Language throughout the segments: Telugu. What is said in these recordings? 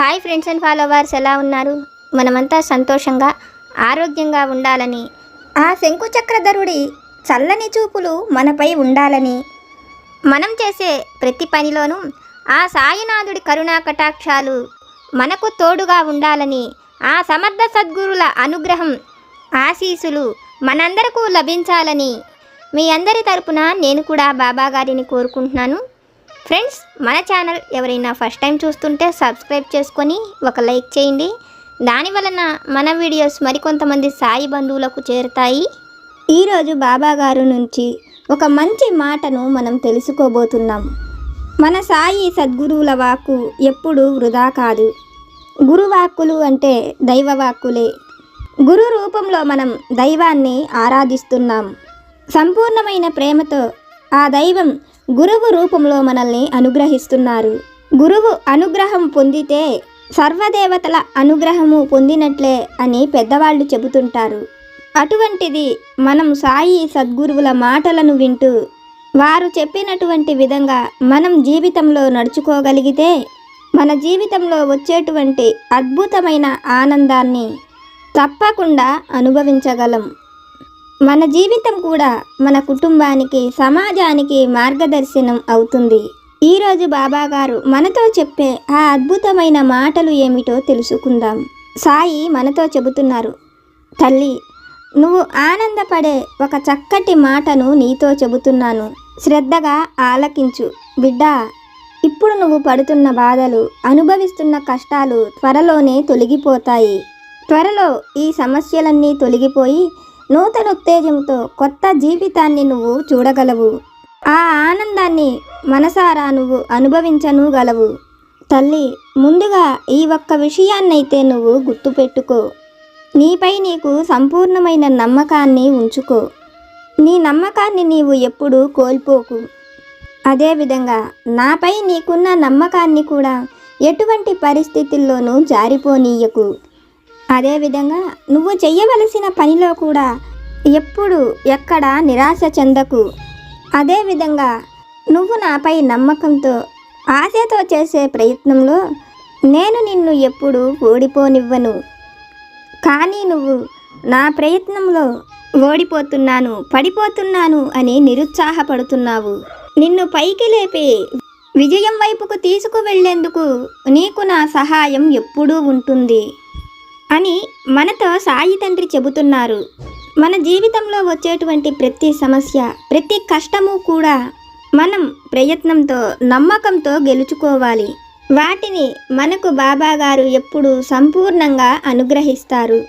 హాయ్ ఫ్రెండ్స్ అండ్ ఫాలోవర్స్ ఎలా ఉన్నారు? మనమంతా సంతోషంగా ఆరోగ్యంగా ఉండాలని. ఆ శంకుచక్రధరుడి చల్లని చూపులు మనపై ఉండాలని. మనం చేసే ప్రతి పనిలోనూ ఆ సాయినాథుడి కరుణా కటాక్షాలు మనకు తోడుగా ఉండాలని ఆ సమర్థ సద్గురుల అనుగ్రహం ఆశీసులు మనందరకు లభించాలని మీ అందరి తరపున నేను కూడా బాబా గారిని కోరుకుంటున్నాను. ఫ్రెండ్స్ మన ఛానల్ ఎవరైనా ఫస్ట్ టైం చూస్తుంటే సబ్స్క్రైబ్ చేసుకొని ఒక లైక్ చేయండి. దాని వలన మన వీడియోస్ మరికొంతమంది సాయి బంధువులకు చేరుతాయి. ఈరోజు బాబా గారు నుంచి ఒక మంచి మాటను మనం తెలుసుకోబోతున్నాం. మన సాయి సద్గురువుల వాక్కు ఎప్పుడూ వృధా కాదు. గురువాక్కులు అంటే దైవవాక్కులే గురు రూపంలో మనం దైవాన్ని ఆరాధిస్తున్నాం. సంపూర్ణమైన ప్రేమతో ఆ దైవం గురువు రూపంలో మనల్ని అనుగ్రహిస్తున్నారు. గురువు అనుగ్రహం పొందితే సర్వదేవతల అనుగ్రహము పొందినట్లే అని పెద్దవాళ్ళు చెబుతుంటారు. అటువంటిది మనం సాయి సద్గురువుల మాటలను వింటూ వారు చెప్పినటువంటి విధంగా మనం జీవితంలో నడుచుకోగలిగితే మన జీవితంలో వచ్చేటువంటి అద్భుతమైన ఆనందాన్ని తప్పకుండా అనుభవించగలం. మన జీవితం కూడా మన కుటుంబానికి సమాజానికి మార్గదర్శనం అవుతుంది. ఈరోజు బాబా గారు మనతో చెప్పే ఆ అద్భుతమైన మాటలు ఏమిటో తెలుసుకుందాం. సాయి మనతో చెబుతున్నారు. తల్లి నువ్వు ఆనందపడే ఒక చక్కటి మాటను నీతో చెబుతున్నాను. శ్రద్ధగా ఆలకించు. బిడ్డా ఇప్పుడు నువ్వు పడుతున్న బాధలు అనుభవిస్తున్న కష్టాలు త్వరలోనే తొలగిపోతాయి. త్వరలో ఈ సమస్యలన్నీ తొలగిపోయి నూతన ఉత్తేజంతో కొత్త జీవితాన్ని నువ్వు చూడగలవు. ఆ ఆనందాన్ని మనసారా నువ్వు అనుభవించను గలవు. తల్లి ముందుగా ఈ ఒక్క విషయాన్నైతే నువ్వు గుర్తుపెట్టుకో. నీపై నీకు సంపూర్ణమైన నమ్మకాన్ని ఉంచుకో. నీ నమ్మకాన్ని నీవు ఎప్పుడూ కోల్పోకు. అదేవిధంగా నాపై నీకున్న నమ్మకాన్ని కూడా ఎటువంటి పరిస్థితుల్లోనూ జారిపోనీయకు. అదేవిధంగా నువ్వు చేయవలసిన పనిలో కూడా ఎప్పుడు ఎక్కడ నిరాశ చెందకు. అదేవిధంగా నువ్వు నాపై నమ్మకంతో ఆశతో చేసే ప్రయత్నంలో నేను నిన్ను ఎప్పుడు ఓడిపోనివ్వను. కానీ నువ్వు నా ప్రయత్నంలో ఓడిపోతున్నాను పడిపోతున్నాను అని నిరుత్సాహపడుతున్నావు. నిన్ను పైకి లేపి విజయం వైపుకు తీసుకువెళ్ళేందుకు నీకు నా సహాయం ఎప్పుడూ ఉంటుంది. అని మనతో సాయి తండ్రి చెబుతున్నారు. మన జీవితంలో వచ్చేటువంటి ప్రతి సమస్య ప్రతి కష్టము కూడా మనం ప్రయత్నంతో నమ్మకంతో గెలుచుకోవాలి. వాటిని మనకు బాబాగారు ఎప్పుడు సంపూర్ణంగా అనుగ్రహిస్తారు.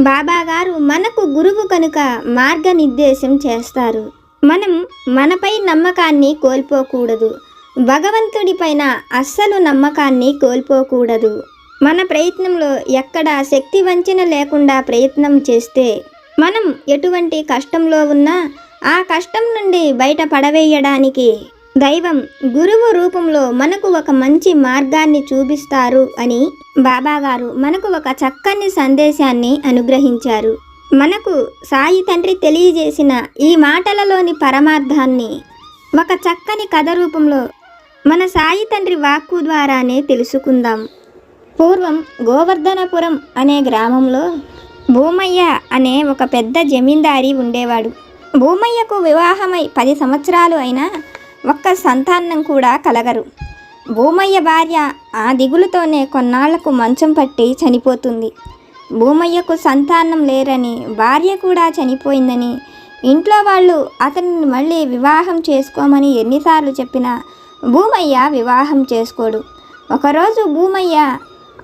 బాబాగారు మనకు గురువు కనుక మార్గనిర్దేశం చేస్తారు. మనం మనపై నమ్మకాన్ని కోల్పోకూడదు. భగవంతుడిపైన అస్సలు నమ్మకాన్ని కోల్పోకూడదు. మన ప్రయత్నంలో ఎక్కడ శక్తి వంచన లేకుండా ప్రయత్నం చేస్తే మనం ఎటువంటి కష్టంలో ఉన్నా ఆ కష్టం నుండి బయట పడవేయడానికి దైవం గురువు రూపంలో మనకు ఒక మంచి మార్గాన్ని చూపిస్తారు అని బాబాగారు మనకు ఒక చక్కని సందేశాన్ని అనుగ్రహించారు. మనకు సాయి తండ్రి తెలియజేసిన ఈ మాటలలోని పరమార్థాన్ని ఒక చక్కని కథ రూపంలో మన సాయి తండ్రి వాక్కు ద్వారానే తెలుసుకుందాం. పూర్వం గోవర్ధనపురం అనే గ్రామంలో భూమయ్య అనే ఒక పెద్ద జమీందారి ఉండేవాడు. భూమయ్యకు వివాహమై పది సంవత్సరాలు అయినా ఒక్క సంతానం కూడా కలగరు. భూమయ్య భార్య ఆ దిగులుతోనే కొన్నాళ్ళకు మంచం పట్టి చనిపోతుంది. భూమయ్యకు సంతానం లేరని భార్య కూడా చనిపోయిందని ఇంట్లో వాళ్ళు అతనిని మళ్ళీ వివాహం చేసుకోమని ఎన్నిసార్లు చెప్పినా భూమయ్య వివాహం చేసుకోడు. ఒకరోజు భూమయ్య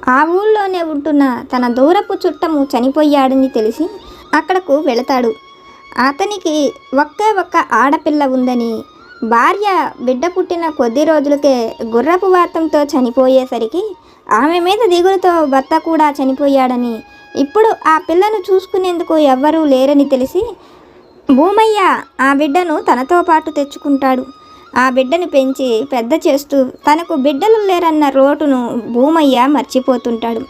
ఆ ఊళ్ళోనే ఉంటున్న తన దూరపు చుట్టము చనిపోయాడని తెలిసి అక్కడకు వెళతాడు. అతనికి ఒకే ఒక్క ఆడపిల్ల ఉందని భార్య బిడ్డ పుట్టిన కొద్ది రోజులకే గుర్రపు వాతంతో చనిపోయేసరికి ఆమె మీద దిగులతో భర్త కూడా చనిపోయాడని ఇప్పుడు ఆ పిల్లను చూసుకునేందుకు ఎవ్వరూ లేరని తెలిసి భూమయ్య ఆ బిడ్డను తనతో పాటు తెచ్చుకుంటాడు. ఆ బిడ్డను పెంచి పెద్ద చేస్తూ తనకు బిడ్డలు లేరన్న రోటును భూమయ్య మర్చిపోతుంటాడు.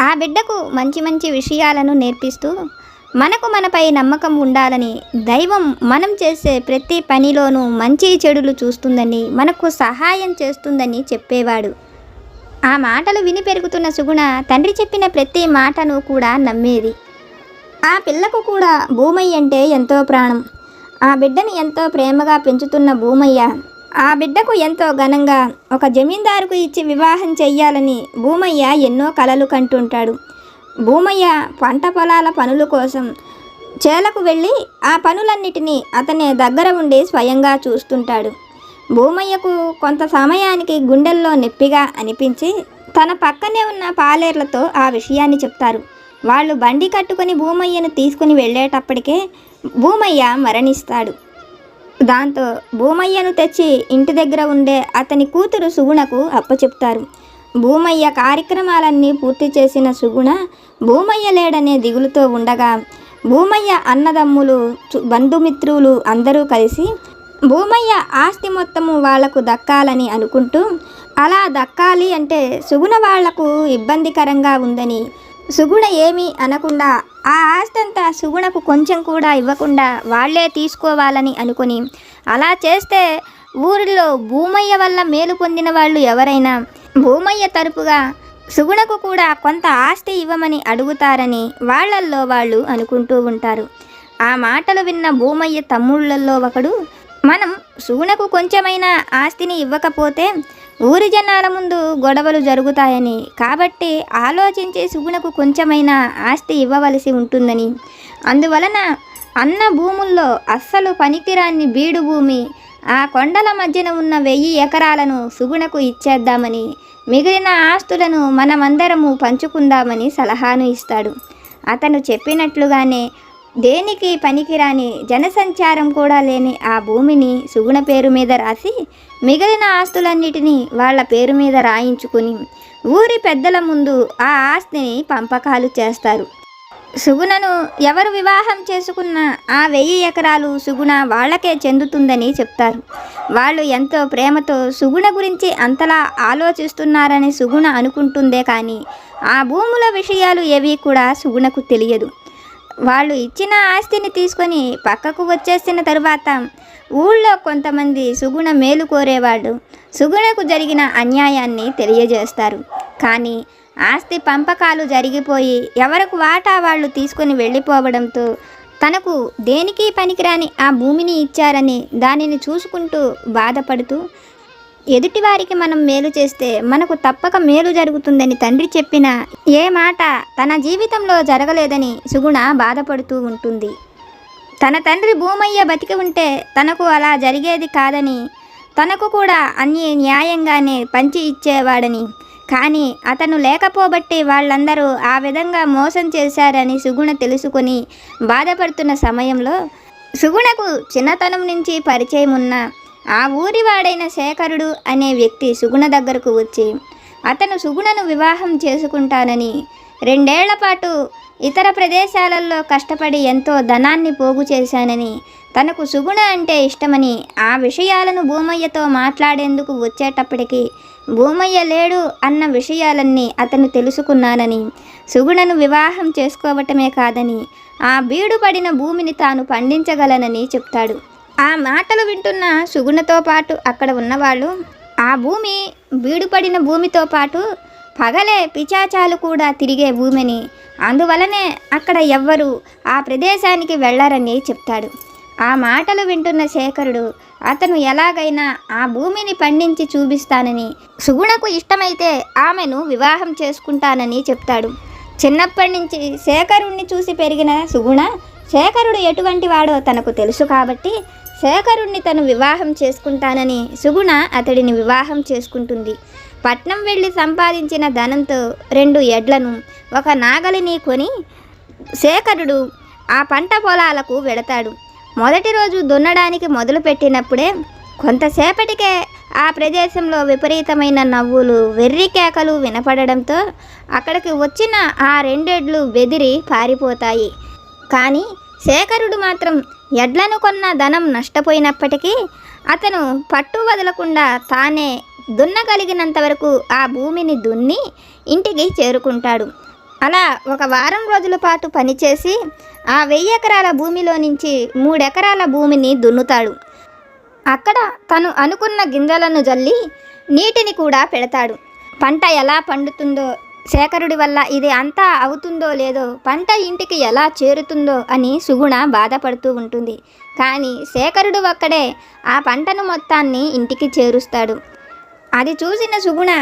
ఆ బిడ్డకు మంచి మంచి విషయాలను నేర్పిస్తూ మనకు మనపై నమ్మకం ఉండాలని దైవం మనం చేసే ప్రతి పనిలోనూ మంచి చెడులు చూస్తుందని మనకు సహాయం చేస్తుందని చెప్పేవాడు. ఆ మాటలు విని పెరుగుతున్న సుగుణ తండ్రి చెప్పిన ప్రతి మాటను కూడా నమ్మేది. ఆ పిల్లకు కూడా భూమయ్య అంటే ఎంతో ప్రాణం. ఆ బిడ్డని ఎంతో ప్రేమగా పెంచుతున్న భూమయ్య ఆ బిడ్డకు ఎంతో ఘనంగా ఒక జమీందారుకు ఇచ్చి వివాహం చెయ్యాలని భూమయ్య ఎన్నో కలలు కంటుంటాడు. భూమయ్య పంట పొలాల పనుల కోసం చేలకు వెళ్ళి ఆ పనులన్నిటినీ అతనే దగ్గర ఉండి స్వయంగా చూస్తుంటాడు. భూమయ్యకు కొంత సమయానికి గుండెల్లో నొప్పిగా అనిపించి తన పక్కనే ఉన్న పాలేర్లతో ఆ విషయాన్ని చెప్తారు. వాళ్ళు బండి కట్టుకొని భూమయ్యను తీసుకుని వెళ్ళేటప్పటికే భూమయ్య మరణిస్తాడు. దాంతో భూమయ్యను తెచ్చి ఇంటి దగ్గర ఉండే అతని కూతురు సుగుణకు అప్పచెప్తారు. భూమయ్య కార్యక్రమాలన్నీ పూర్తి చేసిన సుగుణ భూమయ్య లేడనే దిగులుతో ఉండగా భూమయ్య అన్నదమ్ములు బంధుమిత్రులు అందరూ కలిసి భూమయ్య ఆస్తి మొత్తము వాళ్ళకు దక్కాలని అనుకుంటూ అలా దక్కాలి అంటే సుగుణ వాళ్ళకు ఇబ్బందికరంగా ఉందని సుగుణ ఏమీ అనకుండా ఆ ఆస్తంతా అంతా సుగుణకు కొంచెం కూడా ఇవ్వకుండా వాళ్ళే తీసుకోవాలని అనుకుని అలా చేస్తే ఊరిలో భూమయ్య వల్ల మేలు పొందిన వాళ్ళు ఎవరైనా భూమయ్య తరపుగా సుగుణకు కూడా కొంత ఆస్తి ఇవ్వమని అడుగుతారని వాళ్ళల్లో వాళ్ళు అనుకుంటూ ఉంటారు. ఆ మాటలు విన్న భూమయ్య తమ్ముళ్ళల్లో ఒకడు మనం సుగుణకు కొంచెమైనా ఆస్తిని ఇవ్వకపోతే ఊరి జనాల ముందు గొడవలు జరుగుతాయని. కాబట్టి ఆలోచించే సుగుణకు కొంచెమైనా ఆస్తి ఇవ్వవలసి ఉంటుందని. అందువలన అన్న భూముల్లో అస్సలు పనికిరాని బీడు భూమి ఆ కొండల మధ్యన ఉన్న వెయ్యి ఎకరాలను సుగుణకు ఇచ్చేద్దామని మిగిలిన ఆస్తులను మనమందరము పంచుకుందామని సలహాను ఇస్తాడు. అతను చెప్పినట్లుగానే దేనికి పనికిరాని జనసంచారం కూడా లేని ఆ భూమిని సుగుణ పేరు మీద రాసి మిగిలిన ఆస్తులన్నిటినీ వాళ్ళ పేరు మీద రాయించుకుని ఊరి పెద్దల ముందు ఆ ఆస్తిని పంపకాలు చేస్తారు. సుగుణను ఎవరు వివాహం చేసుకున్న ఆ వెయ్యి ఎకరాలు సుగుణ వాళ్ళకే చెందుతుందని చెప్తారు. వాళ్ళు ఎంతో ప్రేమతో సుగుణ గురించి అంతలా ఆలోచిస్తున్నారని సుగుణ అనుకుంటుందే కానీ ఆ భూముల విషయాలు ఏవి కూడా సుగుణకు తెలియదు. వాళ్ళు ఇచ్చిన ఆస్తిని తీసుకొని పక్కకు వచ్చేసిన తరువాత ఊళ్ళో కొంతమంది సుగుణ మేలు కోరేవాళ్ళు సుగుణకు జరిగిన అన్యాయాన్ని తెలియజేస్తారు. కానీ ఆస్తి పంపకాలు జరిగిపోయి ఎవరికి వాటా వాళ్ళు తీసుకొని వెళ్ళిపోవడంతో తనకు దేనికి పనికిరాని ఆ భూమిని ఇచ్చారని దానిని చూసుకుంటూ బాధపడుతూ ఎదుటివారికి మనం మేలు చేస్తే మనకు తప్పక మేలు జరుగుతుందని తండ్రి చెప్పిన ఏ మాట తన జీవితంలో జరగలేదని సుగుణ బాధపడుతూ ఉంటుంది. తన తండ్రి భూమయ్య బతికి ఉంటే తనకు అలా జరిగేది కాదని తనకు కూడా అన్ని న్యాయంగానే పంచి ఇచ్చేవాడని కానీ అతను లేకపోబట్టి వాళ్ళందరూ ఆ విధంగా మోసం చేశారని సుగుణ తెలుసుకొని బాధపడుతున్న సమయంలో సుగుణకు చిన్నతనం నుంచి పరిచయం ఉన్న ఆ ఊరివాడైన శేఖరుడు అనే వ్యక్తి సుగుణ దగ్గరకు వచ్చి అతను సుగుణను వివాహం చేసుకుంటానని రెండేళ్ళ పాటు ఇతర ప్రదేశాలలో కష్టపడి ఎంతో ధనాన్ని పోగు చేశానని తనకు సుగుణ అంటే ఇష్టమని ఆ విషయాలను భూమయ్యతో మాట్లాడేందుకు వచ్చేటప్పటికి భూమయ్య లేడు అన్న విషయాలన్నీ అతను తెలుసుకున్నానని సుగుణను వివాహం చేసుకోవటమే కాదని ఆ బీడు పడిన భూమిని తాను పండించగలనని చెప్తాడు. ఆ మాటలు వింటున్న సుగుణతో పాటు అక్కడ ఉన్నవాళ్ళు ఆ భూమి బీడుపడిన భూమితో పాటు పగలే పిచాచాలు కూడా తిరిగే భూమిని. అందువలనే అక్కడ ఎవ్వరూ ఆ ప్రదేశానికి వెళ్ళరని చెప్తాడు. ఆ మాటలు వింటున్న శేఖరుడు అతను ఎలాగైనా ఆ భూమిని పండించి చూపిస్తానని సుగుణకు ఇష్టమైతే ఆమెను వివాహం చేసుకుంటానని చెప్తాడు. చిన్నప్పటి నుంచి శేఖరుణ్ణి చూసి పెరిగిన సుగుణ శేఖరుడు ఎటువంటి వాడో తనకు తెలుసు కాబట్టి శేఖరుణ్ణి తను వివాహం చేసుకుంటానని సుగుణ అతడిని వివాహం చేసుకుంటుంది. పట్నం వెళ్ళి సంపాదించిన ధనంతో రెండు ఎడ్లను ఒక నాగలిని కొని శేఖరుడు ఆ పంట పొలాలకు వెడతాడు మొదటి రోజు దున్నడానికి మొదలుపెట్టినప్పుడే కొంతసేపటికే ఆ ప్రదేశంలో విపరీతమైన నవ్వులు వెర్రి కేకలు వినపడడంతో అక్కడికి వచ్చిన ఆ రెండెడ్లు బెదిరి పారిపోతాయి. కానీ శేఖరుడు మాత్రం ఎడ్లను కొన్న ధనం నష్టపోయినప్పటికీ అతను పట్టు వదలకుండా తానే దున్నగలిగినంత వరకు ఆ భూమిని దున్ని ఇంటికి చేరుకుంటాడు. అలా ఒక వారం రోజుల పాటు పనిచేసి ఆ వెయ్యి ఎకరాల భూమిలో నుంచి మూడెకరాల భూమిని దున్నుతాడు. అక్కడ తను అనుకున్న గింజలను జల్లి నీటిని కూడా పెడతాడు. పంట ఎలా పండుతుందో శేఖరుడి వల్ల ఇది అంతా అవుతుందో లేదో పంట ఇంటికి ఎలా చేరుతుందో అని సుగుణ బాధపడుతూ ఉంటుంది. కానీ శేఖరుడు ఒక్కడే ఆ పంటను మొత్తాన్ని ఇంటికి చేరుస్తాడు. అది చూసిన సుగుణ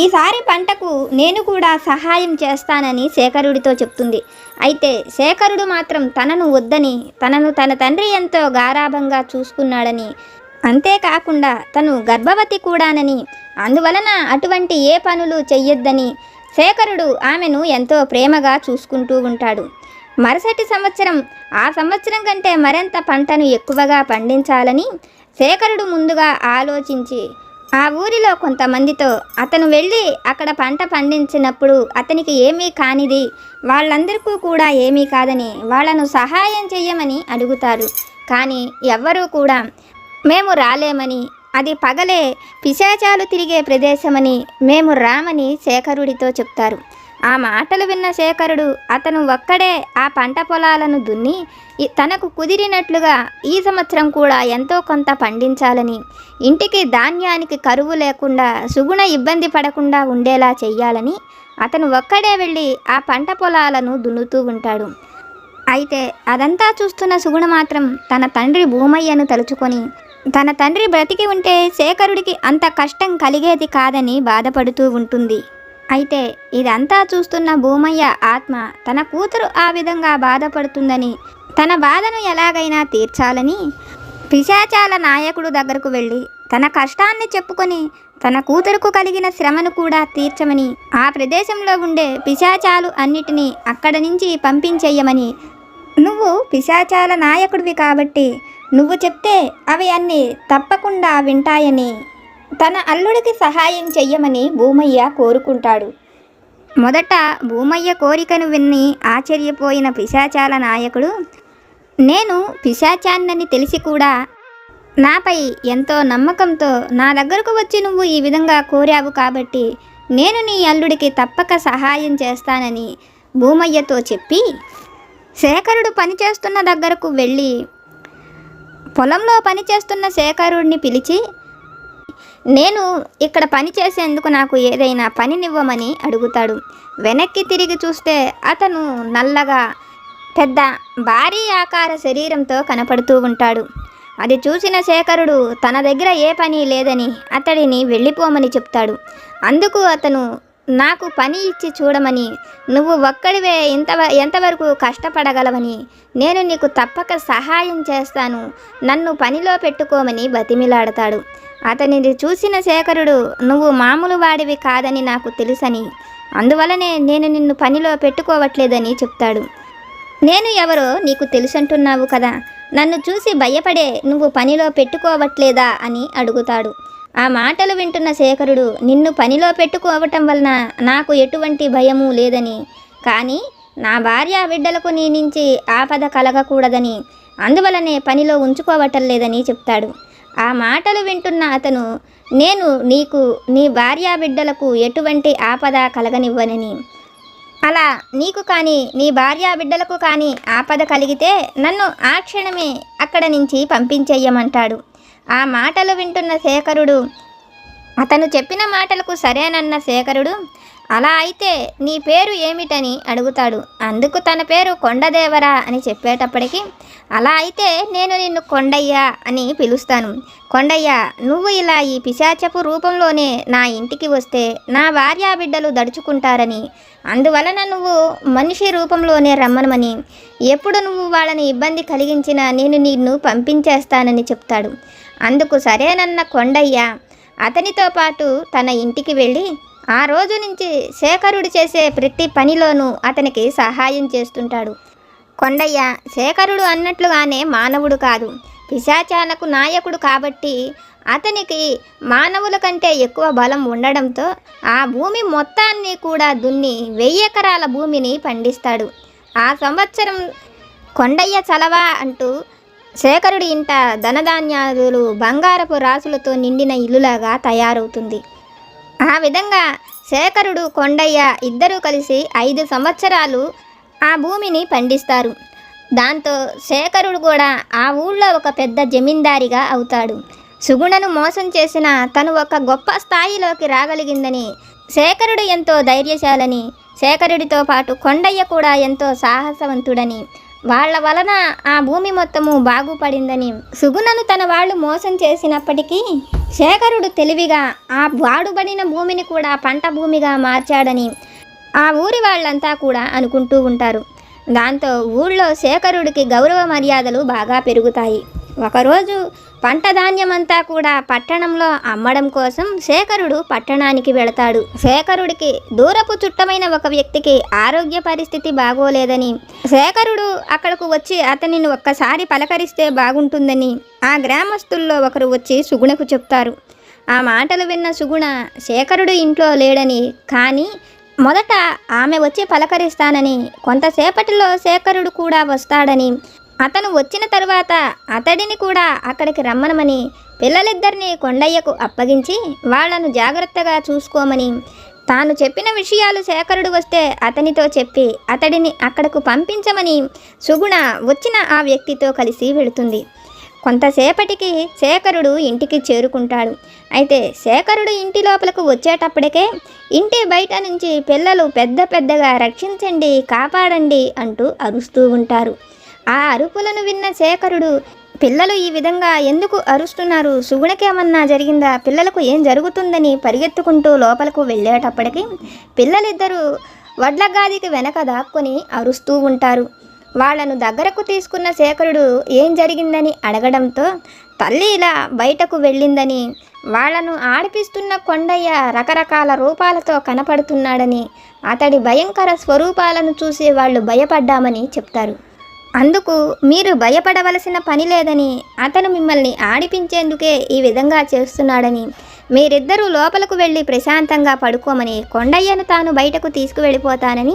ఈసారి పంటకు నేను కూడా సహాయం చేస్తానని శేఖరుడితో చెప్తుంది. అయితే శేఖరుడు మాత్రం తనను వద్దని తనను తన తండ్రి ఎంతో గారాభంగా చూసుకున్నాడని అంతేకాకుండా తను గర్భవతి కూడానని అందువలన అటువంటి ఏ పనులు చెయ్యొద్దని శేఖరుడు ఆమెను ఎంతో ప్రేమగా చూసుకుంటూ ఉంటాడు. మరుసటి సంవత్సరం ఆ సంవత్సరం కంటే మరింత పంటను ఎక్కువగా పండించాలని శేఖరుడు ముందుగా ఆలోచించి ఆ ఊరిలో కొంతమందితో అతను వెళ్ళి అక్కడ పంట పండించినప్పుడు అతనికి ఏమీ కానిది వాళ్ళందరికీ కూడా ఏమీ కాదని వాళ్ళను సహాయం చేయమని అడుగుతారు. కానీ ఎవ్వరూ కూడా మేము రాలేమని అది పగలే పిశాచాలు తిరిగే ప్రదేశమని మేము రామని శేఖరుడితో చెప్తారు. ఆ మాటలు విన్న శేఖరుడు అతను ఒక్కడే ఆ పంట పొలాలను దున్ని తనకు కుదిరినట్లుగా ఈ సంవత్సరం కూడా ఎంతో కొంత పండించాలని ఇంటికి ధాన్యానికి కరువు లేకుండా సుగుణ ఇబ్బంది పడకుండా ఉండేలా చెయ్యాలని అతను ఒక్కడే వెళ్ళి ఆ పంట పొలాలను దున్నుతూ ఉంటాడు. అయితే అదంతా చూస్తున్న సుగుణ మాత్రం తన తండ్రి భూమయ్యను తలుచుకొని తన తండ్రి బ్రతికి ఉంటే శేఖరుడికి అంత కష్టం కలిగేది కాదని బాధపడుతూ ఉంటుంది. అయితే ఇదంతా చూస్తున్న భూమయ్య ఆత్మ తన కూతురు ఆ విధంగా బాధపడుతుందని తన బాధను ఎలాగైనా తీర్చాలని పిశాచాల నాయకుడు దగ్గరకు వెళ్ళి తన కష్టాన్ని చెప్పుకొని తన కూతురుకు కలిగిన శ్రమను కూడా తీర్చమని ఆ ప్రదేశంలో ఉండే పిశాచాలు అన్నిటినీ అక్కడ నుంచి పంపించేయమని నువ్వు పిశాచాల నాయకుడివి కాబట్టి నువ్వు చెప్తే అవి అన్నీ తప్పకుండా వింటాయని. తన అల్లుడికి సహాయం చెయ్యమని భూమయ్య కోరుకుంటాడు. మొదట భూమయ్య కోరికను విన్ని ఆశ్చర్యపోయిన పిశాచాల నాయకుడు నేను పిశాచాన్నని తెలిసి కూడా నాపై ఎంతో నమ్మకంతో నా దగ్గరకు వచ్చి నువ్వు ఈ విధంగా కోరావు కాబట్టి నేను నీ అల్లుడికి తప్పక సహాయం చేస్తానని భూమయ్యతో చెప్పి శేఖరుడు పనిచేస్తున్న దగ్గరకు వెళ్ళి పొలంలో పనిచేస్తున్న శేఖరుడిని పిలిచి నేను ఇక్కడ పని చేసేందుకు నాకు ఏదైనా పనినివ్వమని అడుగుతాడు. వెనక్కి తిరిగి చూస్తే అతను నల్లగా పెద్ద భారీ ఆకార శరీరంతో కనపడుతూ ఉంటాడు. అది చూసిన శేఖరుడు తన దగ్గర ఏ పని లేదని అతడిని వెళ్ళిపోమని చెప్తాడు. అందుకు అతను నాకు పని ఇచ్చి చూడమని నువ్వు ఒక్కడివే ఇంత ఎంతవరకు కష్టపడగలవని నేను నీకు తప్పక సహాయం చేస్తాను. నన్ను పనిలో పెట్టుకోమని బతిమిలాడతాడు. అతనిని చూసిన శేఖరుడు నువ్వు మామూలు వాడివి కాదని నాకు తెలుసని. అందువలనే నేను నిన్ను పనిలో పెట్టుకోవట్లేదని చెప్తాడు. నేను ఎవరో నీకు తెలుసంటున్నావు కదా. నన్ను చూసి భయపడే నువ్వు పనిలో పెట్టుకోవట్లేదా? అని అడుగుతాడు. ఆ మాటలు వింటున్న శేఖరుడు నిన్ను పనిలో పెట్టుకోవటం వలన నాకు ఎటువంటి భయము లేదని. కానీ నా భార్య బిడ్డలకు నీ నుంచి ఆపద కలగకూడదని. అందువలనే పనిలో ఉంచుకోవటం లేదని చెప్తాడు. ఆ మాటలు వింటున్న అతను నేను నీకు నీ భార్య బిడ్డలకు ఎటువంటి ఆపద కలగనివ్వనని. అలా నీకు కానీ నీ భార్య బిడ్డలకు కానీ ఆపద కలిగితే నన్ను ఆ క్షణమే అక్కడ నుంచి పంపించేయమంటాడు. ఆ మాటలు వింటున్న శేఖరుడు అతను చెప్పిన మాటలకు సరేనన్న శేఖరుడు అలా అయితే నీ పేరు ఏమిటని అడుగుతాడు. అందుకు తన పేరు కొండదేవరా అని చెప్పేటప్పటికి అలా అయితే నేను నిన్ను కొండయ్య అని పిలుస్తాను. కొండయ్య నువ్వు ఇలా ఈ పిశాచపు రూపంలోనే నా ఇంటికి వస్తే నా భార్యా బిడ్డలు దడుచుకుంటారని. అందువలన నువ్వు మనిషి రూపంలోనే రమ్మనమని. ఎప్పుడు నువ్వు వాళ్ళని ఇబ్బంది కలిగించినా నేను నిన్ను పంపించేస్తానని చెప్తాడు. అందుకు సరేనన్న కొండయ్య. అతనితో పాటు తన ఇంటికి వెళ్ళి ఆ రోజు నుంచి శేఖరుడు చేసే ప్రతి పనిలోనూ అతనికి సహాయం చేస్తుంటాడు. కొండయ్య శేఖరుడు అన్నట్లుగానే మానవుడు కాదు. పిశాచాలకు నాయకుడు కాబట్టి అతనికి మానవుల కంటే ఎక్కువ బలం ఉండడంతో ఆ భూమి మొత్తాన్ని కూడా దున్ని వెయ్యి ఎకరాల భూమిని పండిస్తాడు. ఆ సంవత్సరం కొండయ్య చలవా అంటూ శేఖరుడి ఇంట ధనధాన్యాదులు బంగారపు రాసులతో నిండిన ఇల్లులాగా తయారవుతుంది. ఆ విధంగా శేఖరుడు కొండయ్య ఇద్దరూ కలిసి ఐదు సంవత్సరాలు ఆ భూమిని పండిస్తారు. దాంతో శేఖరుడు కూడా ఆ ఊళ్ళో ఒక పెద్ద జమీందారిగా అవుతాడు. సుగుణను మోసం చేసిన తను ఒక గొప్ప స్థాయిలోకి రాగలిగిందని శేఖరుడు ఎంతో ధైర్యశాలని శేఖరుడితో పాటు కొండయ్య కూడా ఎంతో సాహసవంతుడని వాళ్ళ వలన ఆ భూమి మొత్తము బాగుపడిందని. సుగుణను తన వాళ్ళు మోసం చేసినప్పటికీ శేఖరుడు తెలివిగా ఆ వాడుబడిన భూమిని కూడా పంట భూమిగా మార్చాడని ఆ ఊరి వాళ్ళంతా కూడా అనుకుంటూ ఉంటారు. దాంతో ఊళ్ళో శేఖరుడికి గౌరవ మర్యాదలు బాగా పెరుగుతాయి. ఒకరోజు పంట ధాన్యమంతా కూడా పట్టణంలో అమ్మడం కోసం శేఖరుడు పట్టణానికి వెళతాడు. శేఖరుడికి దూరపు చుట్టమైన ఒక వ్యక్తికి ఆరోగ్య పరిస్థితి బాగోలేదని శేఖరుడు అక్కడకు వచ్చి అతనిని ఒక్కసారి పలకరిస్తే బాగుంటుందని ఆ గ్రామస్తుల్లో ఒకరు వచ్చి సుగుణకు చెప్తారు. ఆ మాటలు విన్న సుగుణ శేఖరుడు ఇంట్లో లేడని కానీ మొదట ఆమె వచ్చి పలకరిస్తానని కొంతసేపటిలో శేఖరుడు కూడా వస్తాడని అతను వచ్చిన తరువాత అతడిని కూడా అక్కడికి రమ్మనమని పిల్లలిద్దరిని కొండయ్యకు అప్పగించి వాళ్ళను జాగ్రత్తగా చూసుకోమని తాను చెప్పిన విషయాలు శేఖరుడు వస్తే అతనితో చెప్పి అతడిని అక్కడకు పంపించమని సుగుణ వచ్చిన ఆ వ్యక్తితో కలిసి వెళుతుంది. కొంతసేపటికి శేఖరుడు ఇంటికి చేరుకుంటాడు. అయితే శేఖరుడు ఇంటి లోపలకు వచ్చేటప్పటికే ఇంటి బయట నుంచి పిల్లలు పెద్ద పెద్దగా రక్షించండి కాపాడండి అంటూ అరుస్తూ ఉంటారు. ఆ అరుపులను విన్న శేఖరుడు పిల్లలు ఈ విధంగా ఎందుకు అరుస్తున్నారు? సుగుణకేమన్నా జరిగిందా? పిల్లలకు ఏం జరుగుతుందని పరిగెత్తుకుంటూ లోపలకు వెళ్ళేటప్పటికి పిల్లలిద్దరూ వడ్లగాదికి వెనక దాక్కుని అరుస్తూ ఉంటారు. వాళ్ళను దగ్గరకు తీసుకున్న శేఖరుడు ఏం జరిగిందని అడగడంతో తల్లి ఇలా బయటకు వెళ్ళిందని వాళ్ళను ఆడిపిస్తున్న కొండయ్య రకరకాల రూపాలతో కనపడుతున్నాడని అతడి భయంకర స్వరూపాలను చూసి వాళ్ళు భయపడ్డామని చెప్తారు. అందుకు మీరు భయపడవలసిన పని లేదని అతను మిమ్మల్ని ఆడిపించేందుకే ఈ విధంగా చేస్తున్నాడని మీరిద్దరూ లోపలకు వెళ్ళి ప్రశాంతంగా పడుకోమని కొండయ్యను తాను బయటకు తీసుకువెళ్ళిపోతానని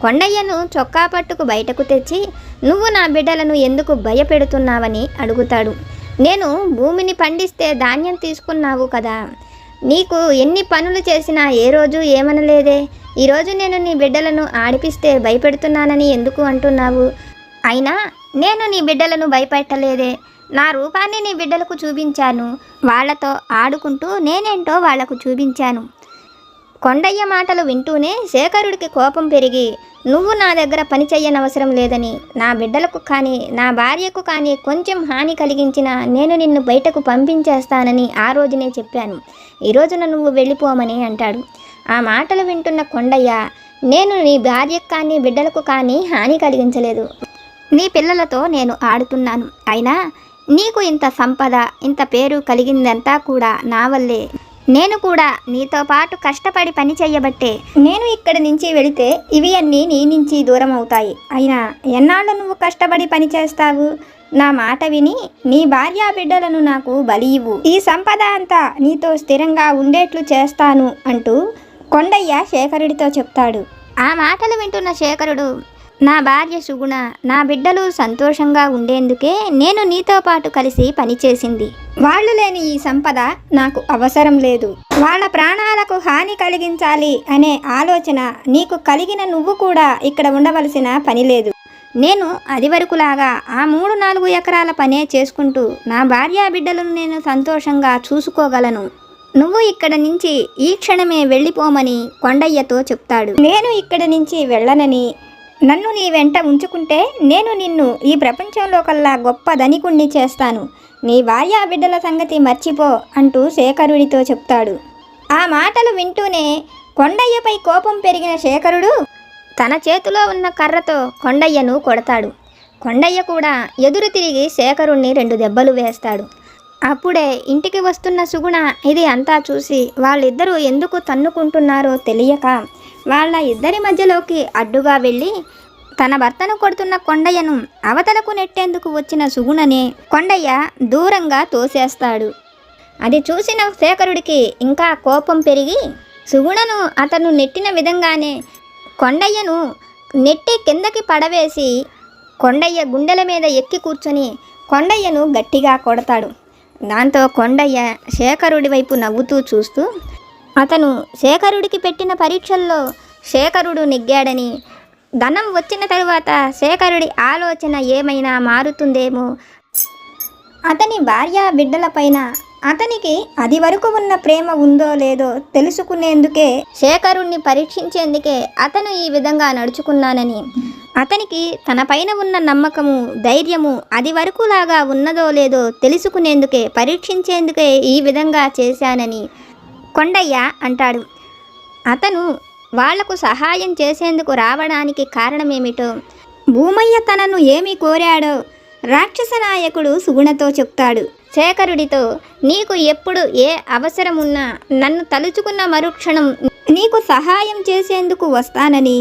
కొండయ్యను చొక్కా పట్టుకు బయటకు తెచ్చి నువ్వు నా బిడ్డలను ఎందుకు భయపెడుతున్నావని అడుగుతాడు. నేను భూమిని పండిస్తే ధాన్యం తీసుకున్నావు కదా. నీకు ఎన్ని పనులు చేసినా ఏ రోజు ఏమనలేదే. ఈరోజు నేను నీ బిడ్డలను ఆడిపిస్తే భయపెడుతున్నానని ఎందుకు అంటున్నావు? అయినా నేను నీ బిడ్డలను భయపెట్టలేదే. నా రూపాన్ని నీ బిడ్డలకు చూపించాను. వాళ్ళతో ఆడుకుంటూ నేనేంటో వాళ్ళకు చూపించాను. కొండయ్య మాటలు వింటూనే శేఖరుడికి కోపం పెరిగి నువ్వు నా దగ్గర పని చెయ్యనవసరం లేదని. నా బిడ్డలకు కానీ నా భార్యకు కానీ కొంచెం హాని కలిగించినా నేను నిన్ను బయటకు పంపించేస్తానని ఆ రోజునే చెప్పాను. ఈ రోజున నువ్వు వెళ్ళిపోమని అంటాడు. ఆ మాటలు వింటున్న కొండయ్య నేను నీ భార్యకు కానీ బిడ్డలకు కానీ హాని కలిగించలేదు. నీ పిల్లలతో నేను ఆడుతున్నాను. అయినా నీకు ఇంత సంపద ఇంత పేరు కలిగిందంతా కూడా నా వల్లే. నేను కూడా నీతో పాటు కష్టపడి పని చేయబట్టే నేను ఇక్కడి నుంచి వెళితే ఇవి అన్నీ నీ నుంచి దూరం అవుతాయి అయినా ఎన్నాళ్ళు నువ్వు కష్టపడి పని చేస్తావు? నా మాట విని నీ భార్యా బిడ్డలను నాకు బలి ఇవ్వు. ఈ సంపద అంతా నీతో స్థిరంగా ఉండేట్లు చేస్తాను అంటూ కొండయ్య శేఖరుడితో చెప్తాడు. ఆ మాటలు వింటున్న శేఖరుడు నా భార్య సుగుణ నా బిడ్డలు సంతోషంగా ఉండేందుకే నేను నీతో పాటు కలిసి పనిచేసింది వాళ్ళు లేని ఈ సంపద నాకు అవసరం లేదు. వాళ్ళ ప్రాణాలకు హాని కలిగించాలి అనే ఆలోచన నీకు కలిగిన నువ్వు కూడా ఇక్కడ ఉండవలసిన పని లేదు. నేను అది వరకులాగా ఆ మూడు నాలుగు ఎకరాల పనే చేసుకుంటూ నా భార్య బిడ్డలను నేను సంతోషంగా చూసుకోగలను. నువ్వు ఇక్కడ నుంచి ఈ క్షణమే వెళ్ళిపోమని కొండయ్యతో చెప్తాడు. నేను ఇక్కడ నుంచి వెళ్ళనని నన్ను నీ వెంట ఉంచుకుంటే నేను నిన్ను ఈ ప్రపంచంలో కల్లా గొప్ప ధనికుణ్ణి చేస్తాను. నీ భార్య బిడ్డల సంగతి మర్చిపో అంటూ శేఖరుడితో చెప్తాడు. ఆ మాటలు వింటూనే కొండయ్యపై కోపం పెరిగిన శేఖరుడు తన చేతిలో ఉన్న కర్రతో కొండయ్యను కొడతాడు. కొండయ్య కూడా ఎదురు తిరిగి శేఖరుణ్ణి రెండు దెబ్బలు వేస్తాడు. అప్పుడే ఇంటికి వస్తున్న సుగుణ ఇది అంతా చూసి వాళ్ళిద్దరూ ఎందుకు తన్నుకుంటున్నారో తెలియక వాళ్ళ ఇద్దరి మధ్యలోకి అడ్డుగా వెళ్ళి తన భర్తను కొడుతున్న కొండయ్యను అవతలకు నెట్టేందుకు వచ్చిన సుగుణనే కొండయ్య దూరంగా తోసేస్తాడు. అది చూసిన శేఖరుడికి ఇంకా కోపం పెరిగి సుగుణను అతను నెట్టిన విధంగానే కొండయ్యను నెట్టి కిందకి పడవేసి కొండయ్య గుండెల మీద ఎక్కి కూర్చొని కొండయ్యను గట్టిగా కొడతాడు. దాంతో కొండయ్య శేఖరుడి వైపు నవ్వుతూ చూస్తూ అతను శేఖరుడికి పెట్టిన పరీక్షల్లో శేఖరుడు నెగ్గాడని ధనం వచ్చిన తరువాత శేఖరుడి ఆలోచన ఏమైనా మారుతుందేమో. అతని భార్య బిడ్డలపైన అతనికి అది వరకు ఉన్న ప్రేమ ఉందో లేదో తెలుసుకునేందుకే శేఖరుణ్ణి పరీక్షించేందుకే అతను ఈ విధంగా నడుచుకున్నానని అతనికి తన పైన ఉన్న నమ్మకము ధైర్యము అది వరకులాగా ఉన్నదో లేదో తెలుసుకునేందుకే పరీక్షించేందుకే ఈ విధంగా చేశానని కొండయ్య అంటాడు. అతను వాళ్ళకు సహాయం చేసేందుకు రావడానికి కారణమేమిటో? భూమయ్య తనను ఏమి కోరాడో? రాక్షస నాయకుడు సుగుణతో చెప్తాడు. శేఖరుడితో నీకు ఎప్పుడు ఏ అవసరం ఉన్నా నన్ను తలుచుకున్న మరుక్షణం నీకు సహాయం చేసేందుకు వస్తానని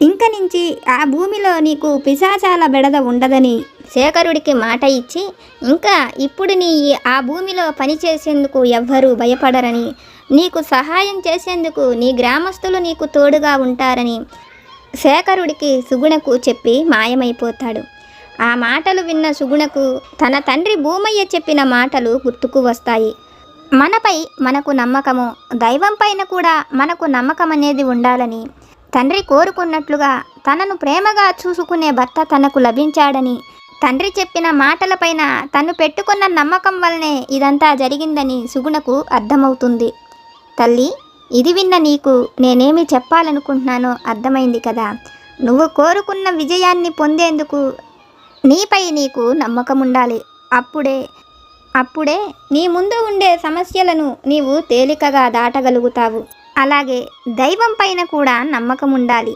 ఇంక నుంచి ఆ భూమిలో నీకు పిశాచాల బెడద ఉండదని శేఖరుడికి మాట ఇచ్చి ఇంకా ఇప్పుడు నీ ఈ- ఆ భూమిలో పనిచేసేందుకు ఎవ్వరూ భయపడరని నీకు సహాయం చేసేందుకు నీ గ్రామస్తులు నీకు తోడుగా ఉంటారని శేఖరుడికి సుగుణకు చెప్పి మాయమైపోతాడు. ఆ మాటలు విన్న సుగుణకు తన తండ్రి భూమయ్య చెప్పిన మాటలు గుర్తుకు వస్తాయి. మనపై మనకు నమ్మకము దైవం పైన కూడా మనకు నమ్మకం అనేది ఉండాలని తండ్రి కోరుకున్నట్లుగా తనను ప్రేమగా చూసుకునే భర్త తనకు లభించాడని తండ్రి చెప్పిన మాటలపైన తను పెట్టుకున్న నమ్మకం వల్లనే ఇదంతా జరిగిందని సుగుణకు అర్థమవుతుంది. తల్లి ఇది విన్న నీకు నేనేమి చెప్పాలనుకుంటున్నానో అర్థమైంది కదా. నువ్వు కోరుకున్న విజయాన్ని పొందేందుకు నీపై నీకు నమ్మకం ఉండాలి అప్పుడే అప్పుడే నీ ముందు ఉండే సమస్యలను నీవు తేలికగా దాటగలుగుతావు. అలాగే దైవం పైన కూడా నమ్మకం ఉండాలి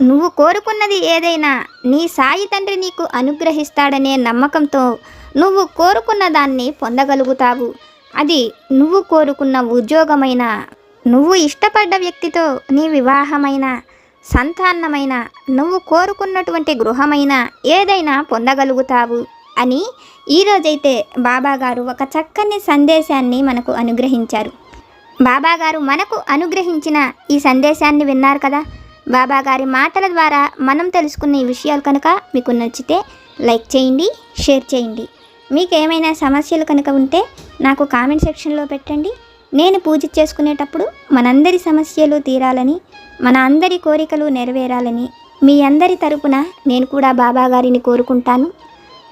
నువ్వు కోరుకున్నది ఏదైనా నీ సాయి తండ్రి నీకు అనుగ్రహిస్తాడనే నమ్మకంతో నువ్వు కోరుకున్న దాన్ని పొందగలుగుతావు. అది నువ్వు కోరుకున్న ఉద్యోగమైన నువ్వు ఇష్టపడ్డ వ్యక్తితో నీ వివాహమైన సంతానమైన నువ్వు కోరుకున్నటువంటి గృహమైన ఏదైనా పొందగలుగుతావు అని ఈరోజైతే బాబాగారు ఒక చక్కని సందేశాన్ని మనకు అనుగ్రహించారు. బాబాగారు మనకు అనుగ్రహించిన ఈ సందేశాన్ని విన్నారు కదా? బాబాగారి మాటల ద్వారా మనం తెలుసుకున్న ఈ విషయాలు కనుక మీకు నచ్చితే లైక్ చేయండి షేర్ చేయండి. మీకు ఏమైనా సమస్యలు కనుక ఉంటే నాకు కామెంట్ సెక్షన్లో పెట్టండి. నేను పూజ చేసుకునేటప్పుడు మనందరి సమస్యలు తీరాలని మన అందరి కోరికలు నెరవేరాలని మీ అందరి తరపున నేను కూడా బాబాగారిని కోరుకుంటాను.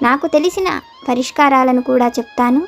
నాకు తెలిసిన పరిష్కారాలను కూడా చెప్తాను.